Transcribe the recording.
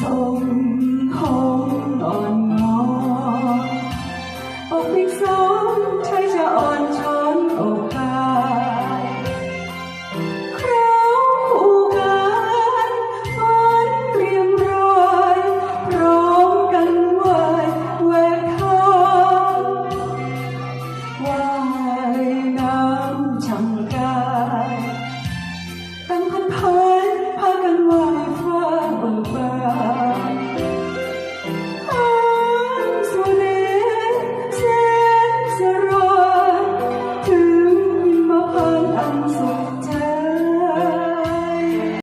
ส่งขอ